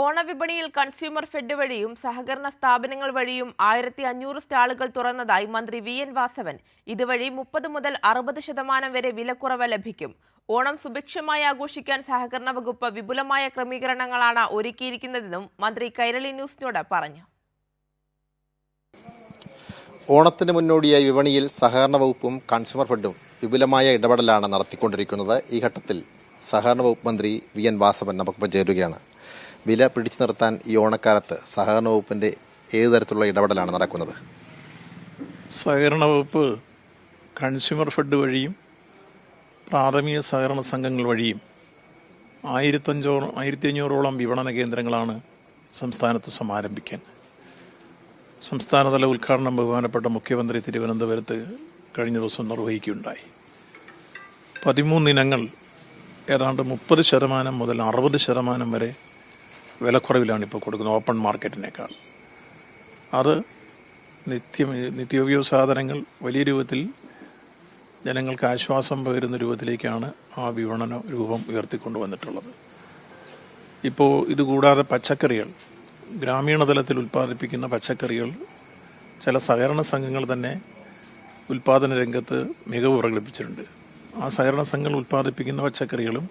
ഓണവിപണിയിൽ consumer fed വഴിയും സഹകരണ സ്ഥാപനങ്ങൾ വഴിയും ആയിരത്തി അഞ്ഞൂറ് സ്റ്റാളുകൾ തുറന്നതായി മന്ത്രി വി എൻ വാസവൻ. ഇതുവഴി മുപ്പത് മുതൽ അറുപത് ശതമാനം വരെ വിലക്കുറവ് ലഭിക്കും. ഓണം സുഭിക്ഷമായി ആഘോഷിക്കാൻ സഹകരണ വകുപ്പ് വിപുലമായ ക്രമീകരണങ്ങളാണ് ഒരുക്കിയിരിക്കുന്നതെന്നും മന്ത്രി കൈരളി ന്യൂസിനോട് പറഞ്ഞു. ഓണത്തിന് മുന്നോടിയായി വിപണിയിൽ സഹകരണ വകുപ്പും കൺസ്യൂമർ ഫെഡും വിപുലമായ ഇടപെടലാണ് നടത്തിക്കൊണ്ടിരിക്കുന്നത്. ഈ ഘട്ടത്തിൽ സഹകരണ വകുപ്പ് മന്ത്രി വി എൻ വാസവൻ നമുക്കിപ്പോൾ ചേരുകയാണ്. വില പിടിച്ചു നിർത്താൻ ഈ ഓണക്കാലത്ത് സഹകരണ വകുപ്പിന്റെ ഏത് തരത്തിലുള്ള ഇടപെടലാണ് നടക്കുന്നത്? സഹകരണ വകുപ്പ് കൺസ്യൂമർ ഫെഡ് വഴിയും പ്രാഥമിക സഹകരണ സംഘങ്ങൾ വഴിയും ആയിരത്തഞ്ചോ ആയിരത്തി അഞ്ഞൂറോളം വിപണന കേന്ദ്രങ്ങളാണ് സംസ്ഥാനത്ത് സമാരംഭിക്കാൻ. സംസ്ഥാനതല ഉദ്ഘാടനം ബഹുമാനപ്പെട്ട മുഖ്യമന്ത്രി തിരുവനന്തപുരത്ത് കഴിഞ്ഞ ദിവസം നിർവഹിക്കുകയുണ്ടായി. പതിമൂന്നിനങ്ങൾ ഏതാണ്ട് മുപ്പത് ശതമാനം മുതൽ അറുപത് ശതമാനം വരെ വിലക്കുറവിലാണ് ഇപ്പോൾ കൊടുക്കുന്നത് ഓപ്പൺ മാർക്കറ്റിനേക്കാൾ. അത് നിത്യം നിത്യോപയോഗ സാധനങ്ങൾ വലിയ രൂപത്തിൽ ജനങ്ങൾക്ക് ആശ്വാസം പകരുന്ന രൂപത്തിലേക്കാണ് ആ വിപണന രൂപം ഉയർത്തിക്കൊണ്ടുവന്നിട്ടുള്ളത്. ഇപ്പോൾ ഇതുകൂടാതെ പച്ചക്കറികൾ ഗ്രാമീണ തലത്തിൽ ഉൽപ്പാദിപ്പിക്കുന്ന പച്ചക്കറികൾ ചില സഹകരണ സംഘങ്ങൾ തന്നെ ഉൽപ്പാദന രംഗത്ത് മികവ് പ്രകടിപ്പിച്ചിട്ടുണ്ട്. ആ സഹകരണ സംഘങ്ങൾ ഉൽപ്പാദിപ്പിക്കുന്ന പച്ചക്കറികളും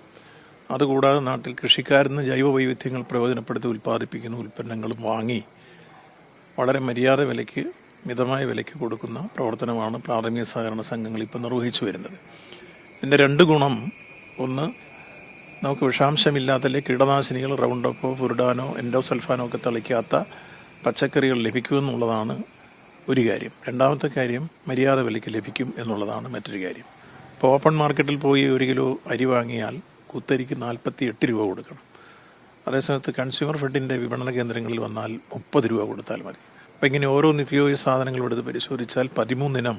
അതുകൂടാതെ നാട്ടിൽ കൃഷിക്കാരിൽ നിന്ന് ജൈവ വൈവിധ്യങ്ങൾ പ്രയോജനപ്പെടുത്തി ഉൽപ്പാദിപ്പിക്കുന്ന ഉൽപ്പന്നങ്ങളും വാങ്ങി വളരെ മര്യാദ വിലയ്ക്ക് മിതമായ വിലയ്ക്ക് കൊടുക്കുന്ന പ്രവർത്തനമാണ് പ്രാഥമിക സഹകരണ സംഘങ്ങൾ ഇപ്പോൾ നിർവഹിച്ചു വരുന്നത്. ഇതിന്റെ രണ്ട് ഗുണം. ഒന്ന് നമുക്ക് വിഷാംശമില്ലാത്ത കീടനാശിനികൾ റൗണ്ടപ്പോ ഫുർഡാനോ എൻഡോസൾഫാനോ ഒക്കെ തളിക്കാത്ത പച്ചക്കറികൾ ലഭിക്കുമെന്നുള്ളതാണ് ഒരു കാര്യം. രണ്ടാമത്തെ കാര്യം മര്യാദ വിലയ്ക്ക് ലഭിക്കും എന്നുള്ളതാണ് മറ്റൊരു കാര്യം. ഇപ്പോൾ ഓപ്പൺ മാർക്കറ്റിൽ പോയി ഒരു കിലോ അരി വാങ്ങിയാൽ കുത്തരിക്ക് നാൽപ്പത്തി എട്ട് രൂപ കൊടുക്കണം. അതേസമയത്ത് കൺസ്യൂമർ ഫെഡിന്റെ വിപണന കേന്ദ്രങ്ങളിൽ വന്നാൽ മുപ്പത് രൂപ കൊടുത്താൽ മതി. അപ്പം ഇങ്ങനെ ഓരോ നിത്യോപയോഗ സാധനങ്ങളും എടുത്ത് പരിശോധിച്ചാൽ പതിമൂന്നിനം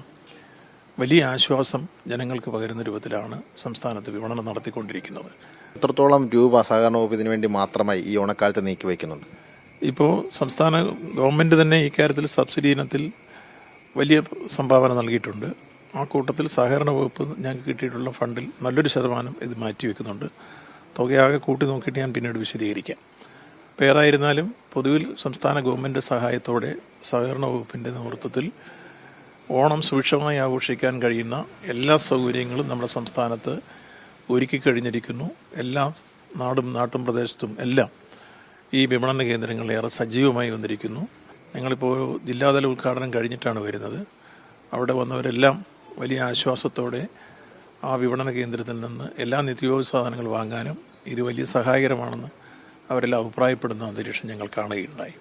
വലിയ ആശ്വാസം ജനങ്ങൾക്ക് പകരുന്ന രൂപത്തിലാണ് സംസ്ഥാനത്ത് വിപണനം നടത്തിക്കൊണ്ടിരിക്കുന്നത്. എത്രത്തോളം രൂപ സഹകരണ വകുപ്പ് വേണ്ടി മാത്രമായി ഈ ഓണക്കാലത്ത് നീക്കി വയ്ക്കുന്നുണ്ട്? ഇപ്പോൾ സംസ്ഥാന ഗവൺമെന്റ് തന്നെ ഇക്കാര്യത്തിൽ സബ്സിഡി ഇനത്തിൽ വലിയ സംഭാവന നൽകിയിട്ടുണ്ട്. ആ കൂട്ടത്തിൽ സഹകരണ വകുപ്പ് ഞങ്ങൾക്ക് കിട്ടിയിട്ടുള്ള ഫണ്ടിൽ നല്ലൊരു ശതമാനം ഇത് മാറ്റിവെക്കുന്നുണ്ട് തുകയാകെ കൂട്ടി നോക്കിയിട്ട് ഞാൻ പിന്നീട് വിശദീകരിക്കാം. പേരായിരുന്നാലും പൊതുവിൽ സംസ്ഥാന ഗവൺമെന്റ് സഹായത്തോടെ സഹകരണ വകുപ്പിന്റെ നേതൃത്വത്തിൽ ഓണം സുഭിക്ഷമായി ആഘോഷിക്കാൻ കഴിയുന്ന എല്ലാ സൗകര്യങ്ങളും നമ്മുടെ സംസ്ഥാനത്ത് ഒരുക്കി കഴിഞ്ഞിരിക്കുന്നു. എല്ലാ നാടും നാട്ടും പ്രദേശത്തും എല്ലാം ഈ വിപണന കേന്ദ്രങ്ങൾ ഏറെ സജീവമായി വന്നിരിക്കുന്നു. ഞങ്ങളിപ്പോൾ ജില്ലാതല ഉദ്ഘാടനം കഴിഞ്ഞിട്ടാണ് വരുന്നത്. അവിടെ വന്നവരെല്ലാം വലിയ ആശ്വാസത്തോടെ ആ വിപണന കേന്ദ്രത്തിൽ നിന്ന് എല്ലാ നിത്യോപയോഗ സാധനങ്ങൾ വാങ്ങാനും ഇത് വലിയ സഹായകരമാണെന്ന് അവരെല്ലാം അഭിപ്രായപ്പെടുന്ന അന്തരീക്ഷം ഞങ്ങൾ കാണുകയുണ്ടായി.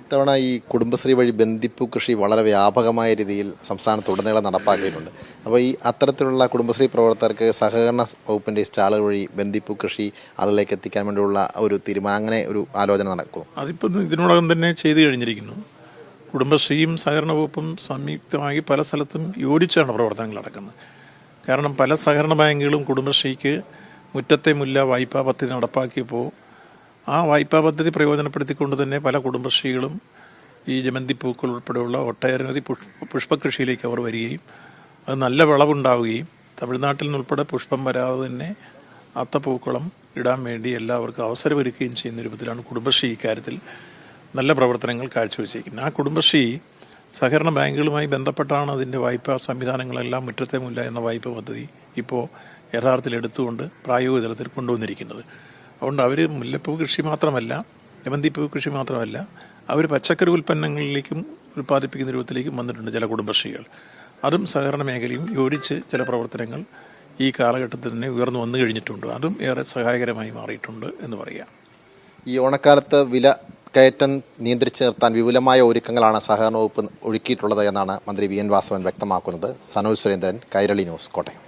ഇത്തവണ ഈ കുടുംബശ്രീ വഴി ബന്ധിപ്പു കൃഷി വളരെ വ്യാപകമായ രീതിയിൽ സംസ്ഥാനത്തുടനീളം നടപ്പാക്കിയിട്ടുണ്ട്. അപ്പോൾ ഈ അത്തരത്തിലുള്ള കുടുംബശ്രീ പ്രവർത്തകർക്ക് സഹകരണ വകുപ്പിന്റെ സ്റ്റാളുകൾ വഴി ബന്ധിപ്പു കൃഷി ആളുകളിലേക്ക് എത്തിക്കാൻ വേണ്ടിയുള്ള ഒരു തീരുമാനം അങ്ങനെ ഒരു ആലോചന നടക്കും അതിപ്പോൾ ഇതിനോടകം തന്നെ ചെയ്തു കഴിഞ്ഞിരിക്കുന്നു. കുടുംബശ്രീയും സഹകരണ വകുപ്പും സംയുക്തമായി പല സ്ഥലത്തും യോജിച്ചാണ് പ്രവർത്തനങ്ങൾ നടക്കുന്നത്. കാരണം പല സഹകരണ ബാങ്കുകളും കുടുംബശ്രീക്ക് മുറ്റത്തെ മുല്ല വായ്പാ പദ്ധതി നടപ്പാക്കിയപ്പോൾ ആ വായ്പാ പദ്ധതി പ്രയോജനപ്പെടുത്തിക്കൊണ്ട് തന്നെ പല കുടുംബശ്രീകളും ഈ ജമന്തി പൂക്കൾ ഉൾപ്പെടെയുള്ള നദി പുഷ്പകൃഷിയിലേക്ക് അവർ വരികയും അത് നല്ല വിളവുണ്ടാവുകയും തമിഴ്നാട്ടിൽ നിന്നുൾപ്പെടെ പുഷ്പം വരാതെ തന്നെ അത്തപ്പൂക്കളം ഇടാൻ വേണ്ടി എല്ലാവർക്കും അവസരമൊരുക്കുകയും ചെയ്യുന്ന രൂപത്തിലാണ് കുടുംബശ്രീ ഇക്കാര്യത്തിൽ നല്ല പ്രവർത്തനങ്ങൾ കാഴ്ചവെച്ചിരിക്കുന്നത് ആ കുടുംബശ്രീ സഹകരണ ബാങ്കുകളുമായി ബന്ധപ്പെട്ടാണ് അതിന്റെ വായ്പാ സംവിധാനങ്ങളെല്ലാം മുറ്റത്തെ മുല്ല എന്ന വായ്പ പദ്ധതി ഇപ്പോൾ യഥാർത്ഥത്തിൽ എടുത്തുകൊണ്ട് പ്രായോഗിക തലത്തിൽ കൊണ്ടുവന്നിരിക്കുന്നത്. അതുകൊണ്ട് അവർ മുല്ലപ്പൂ കൃഷി മാത്രമല്ല ജമന്തിപ്പൂ കൃഷി മാത്രമല്ല അവർ പച്ചക്കറി ഉൽപ്പന്നങ്ങളിലേക്കും ഉൽപ്പാദിപ്പിക്കുന്ന രൂപത്തിലേക്കും വന്നിട്ടുണ്ട് ചില കുടുംബശ്രീകൾ. അതും സഹകരണ മേഖലയും യോജിച്ച് ചില പ്രവർത്തനങ്ങൾ ഈ കാലഘട്ടത്തിൽ തന്നെ ഉയർന്നു വന്നു കഴിഞ്ഞിട്ടുണ്ട്. അതും ഏറെ സഹായകരമായി മാറിയിട്ടുണ്ട് എന്ന് പറയാം. ഈ ഓണക്കാലത്ത് വില കയറ്റം നിയന്ത്രിച്ചു നിർത്താൻ വിപുലമായ ഒരുക്കങ്ങളാണ് സഹകരണ വകുപ്പ് ഒരുക്കിയിട്ടുള്ളത് എന്നാണ് മന്ത്രി വി എൻ വാസവൻ വ്യക്തമാക്കുന്നത്. സനോജ് സുരേന്ദ്രൻ കൈരളി ന്യൂസ് കോട്ടയം.